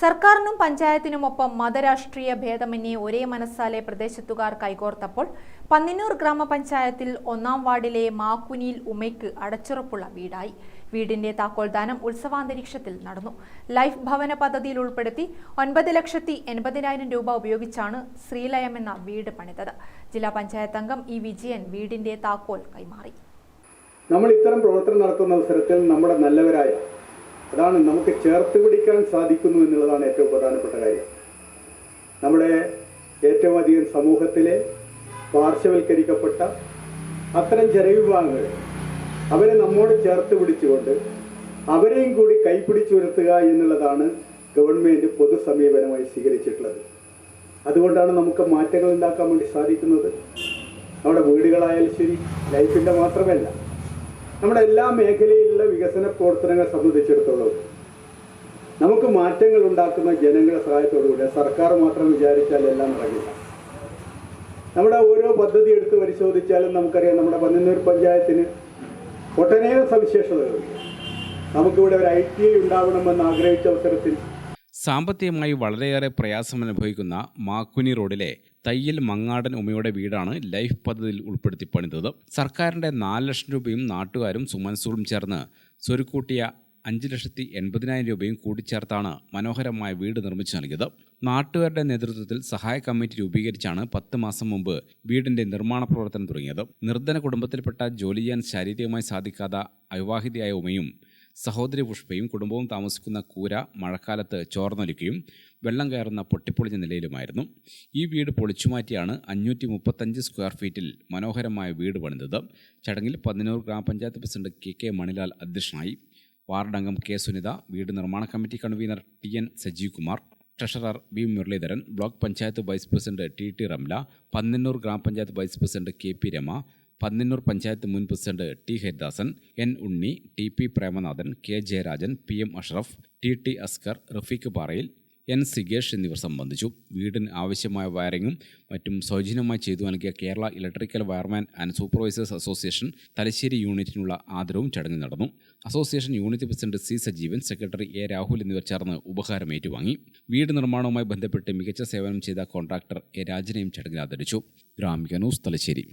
സർക്കാരിനും പഞ്ചായത്തിനുമൊപ്പം മതരാഷ്ട്രീയ ഭേദമന്യേ ഒരേ മനസ്സാലെ പ്രദേശത്തുകാർ കൈകോർത്തപ്പോൾ പന്നിന്നൂർ ഗ്രാമപഞ്ചായത്തിൽ ഒന്നാം വാർഡിലെ മാക്കുനിയിൽ ഉമയ്ക്ക് അടച്ചുറപ്പുള്ള വീടായി. വീടിന്റെ താക്കോൽദാനം ഉത്സവാന്തരീക്ഷത്തിൽ നടന്നു. ലൈഫ് ഭവന പദ്ധതിയിൽ ഉൾപ്പെടുത്തി ഒൻപത് ലക്ഷത്തി എൺപതിനായിരം രൂപ ഉപയോഗിച്ചാണ് ശ്രീലയം എന്ന വീട് പണിതത്. ജില്ലാ പഞ്ചായത്ത് അംഗം ഇ വിജയൻ വീടിന്റെ താക്കോൽ കൈമാറി. നമ്മൾ ഇത്തരം പ്രവർത്തനം നടത്തുന്ന അവസരത്തിൽ നമ്മുടെ നല്ലവരായ അതാണ് നമുക്ക് ചേർത്ത് പിടിക്കാൻ സാധിക്കുന്നു എന്നുള്ളതാണ് ഏറ്റവും പ്രധാനപ്പെട്ട കാര്യം. നമ്മുടെ ഏറ്റവും അധികം സമൂഹത്തിലെ പാർശ്വവൽക്കരിക്കപ്പെട്ട അത്തരം ജനവിഭാഗങ്ങൾ അവരെ നമ്മോട് ചേർത്ത് പിടിച്ചുകൊണ്ട് അവരെയും കൂടി കൈപിടിച്ചുയർത്തുക എന്നുള്ളതാണ് ഗവൺമെന്റ് പൊതുസമീപനമായി സ്വീകരിച്ചിട്ടുള്ളത്. അതുകൊണ്ടാണ് നമുക്ക് മാറ്റങ്ങൾ ഉണ്ടാക്കാൻ വേണ്ടി സാധിക്കുന്നത്. നമ്മുടെ വീടുകളായാലും ശരി ലൈഫിന്റെ മാത്രമല്ല നമ്മുടെ എല്ലാ മേഖലയിലുള്ള വികസന പ്രവർത്തനങ്ങൾ സംബന്ധിച്ചിടത്തോളം നമുക്ക് മാറ്റങ്ങൾ ഉണ്ടാക്കുന്ന ജനങ്ങളുടെ സഹായത്തോടുകൂടി സർക്കാർ മാത്രം വിചാരിച്ചാൽ എല്ലാം നടക്കില്ല. നമ്മുടെ ഓരോ പദ്ധതി എടുത്ത് പരിശോധിച്ചാലും നമുക്കറിയാം നമ്മുടെ പന്നന്നൂർ പഞ്ചായത്തിന് ഒട്ടനേകം സവിശേഷതകളുണ്ട് നമുക്കിവിടെ ഒരു ഐ ടി ഐ ഉണ്ടാവണമെന്ന് ആഗ്രഹിച്ച അവസരത്തിൽ സാമ്പത്തികമായി വളരെയേറെ പ്രയാസം അനുഭവിക്കുന്ന മാക്കുനി റോഡിലെ തയ്യൽ മങ്ങാടൻ ഉമയുടെ വീടാണ് ലൈഫ് പദ്ധതിയിൽ ഉൾപ്പെടുത്തി പണിതത്. സർക്കാരിന്റെ നാല് ലക്ഷം രൂപയും നാട്ടുകാരും സുമൻസൂറും ചേർന്ന് സ്വരുക്കൂട്ടിയ അഞ്ച് ലക്ഷത്തി എൺപതിനായിരം രൂപയും കൂട്ടിച്ചേർത്താണ് മനോഹരമായ വീട് നിർമ്മിച്ചു നൽകിയത്. നാട്ടുകാരുടെ നേതൃത്വത്തിൽ സഹായ കമ്മിറ്റി രൂപീകരിച്ചാണ് പത്ത് മാസം മുമ്പ് വീടിന്റെ നിർമ്മാണ പ്രവർത്തനം തുടങ്ങിയത്. നിർധന കുടുംബത്തിൽപ്പെട്ട ജോലി ചെയ്യാൻ ശാരീരികമായി സാധിക്കാത്ത അവിവാഹിതയായ ഉമയും സഹോദരി പുഷ്പയും കുടുംബവും താമസിക്കുന്ന കൂര മഴക്കാലത്ത് ചോർന്നൊലിക്കുകയും വെള്ളം കയറുന്ന പൊട്ടിപ്പൊളിഞ്ഞ നിലയിലുമായിരുന്നു. ഈ വീട് പൊളിച്ചുമാറ്റിയാണ് അഞ്ഞൂറ്റി മുപ്പത്തഞ്ച് സ്ക്വയർ ഫീറ്റിൽ മനോഹരമായ വീട് പണിതത്. ചടങ്ങിൽ പതിനൂറ് ഗ്രാമപഞ്ചായത്ത് പ്രസിഡന്റ് കെ കെ മണിലാൽ അധ്യക്ഷനായി. വാർഡ് അംഗം കെ സുനിത വീട് നിർമ്മാണ committee convener T N Sajeev Kumar treasurer B Muraleedharan block panchayat vice president T T Ramla Pannannur ഗ്രാമപഞ്ചായത്ത് vice president K P Rama Pannannur panchayat മുൻ president T Haridasan N Unni T P Premanathan K Jayarajan P M Ashraf T T Askar Rafeeq Parayil N സിഗേഷ് എന്നിവർ സംബന്ധിച്ചു. വീടിന് ആവശ്യമായ വയറിങ്ങും മറ്റും സൗജന്യമായി ചെയ്തു നൽകിയ Kerala electrical wireman and supervisors association Thalassery യൂണിറ്റിനുള്ള ആദരവും ചടങ്ങിൽ നടന്നു. Association unit president C Sajeevan secretary A Rahul എന്നിവർ ചേർന്ന് ഉപഹാരം ഏറ്റുവാങ്ങി. വീട് നിർമ്മാണവുമായി ബന്ധപ്പെട്ട് മികച്ച സേവനം ചെയ്ത കോൺട്രാക്ടർ എ രാജനെയും ചടങ്ങിൽ ആദരിച്ചു. ഗ്രാമിക ന്യൂസ് തലശ്ശേരി.